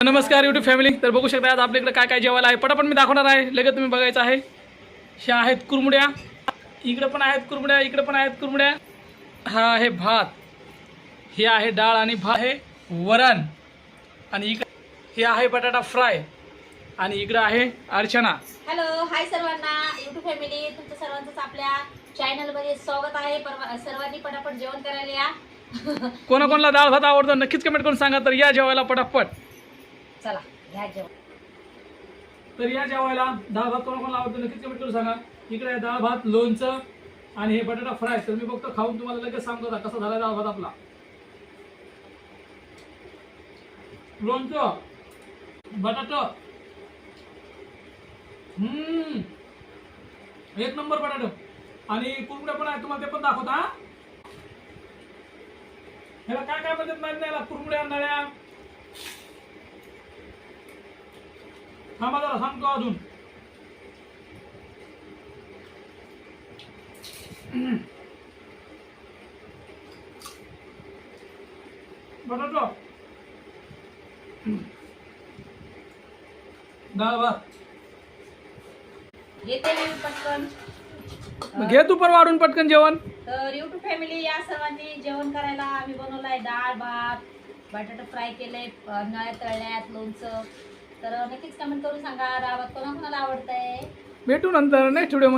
नमस्कार YouTube family तर बघू शकता आज आपल्याकडे काय काय जेवायला आहे. पटापट मी दाखवणार आहे. लगेच तुम्ही बघायचं आहे. ह्या आहेत कुरमुड्या. इकडे पण आहेत कुरमुड्या इकडे पण आहेत कुरमुड्या. हा आहे भात. हे आहे डाळ आणि भात. आहे वरण. आणि इकडे हे आहे बटाटा फ्राय. आणि इकडे आहे अर्चना. हॅलो हाय सर्वांना. युट्यूब फॅमिली तुमचं सर्वांचंच आपल्या चॅनलमध्ये स्वागत आहे. सर्वांनी पटापट जेवण करायला या. कोणाकोणाला डाळ भात आवडतो नक्कीच कमेंट करून सांगा. तर या जेवायला पटापट. चला घ्या जेवण. तर या जेवायला डाळ भात कोणाकोणाला आवडतो नक्कीच कमेंट करून सांगा. इकडे दहा डाळ भात लोणचं आणि हे बटाटा फ्राय. तर मी फक्त खाऊन तुम्हाला लगेच सांगतो कसा झाला डाळ भात आपला. लोणचं बटाटा. हम्म. एक नंबर बटाटा. आणि कुरकुड्या पण आहे तुम्हाला ते पण दाखवता ह्याला काय काय म्हणतात नाही याला कुरमुड्या नळ्या. थांबा जरा सांगतो अजून. बटाटा. डाळ येते मी पटकन. घे तू पण वाढून पटकन जेवण. तर युट्यूब फॅमिली या सर्वांनी जेवण करायला आम्ही बनवलाय डाळ भात बटाटा फ्राय केलंय नळ्या तळल्यात लोणचं. तर नक्कीच कमेंट करून सांगा भात कोणाकोणाला आवडतंय? भेटू नंतर नेक्स्ट व्हिडिओ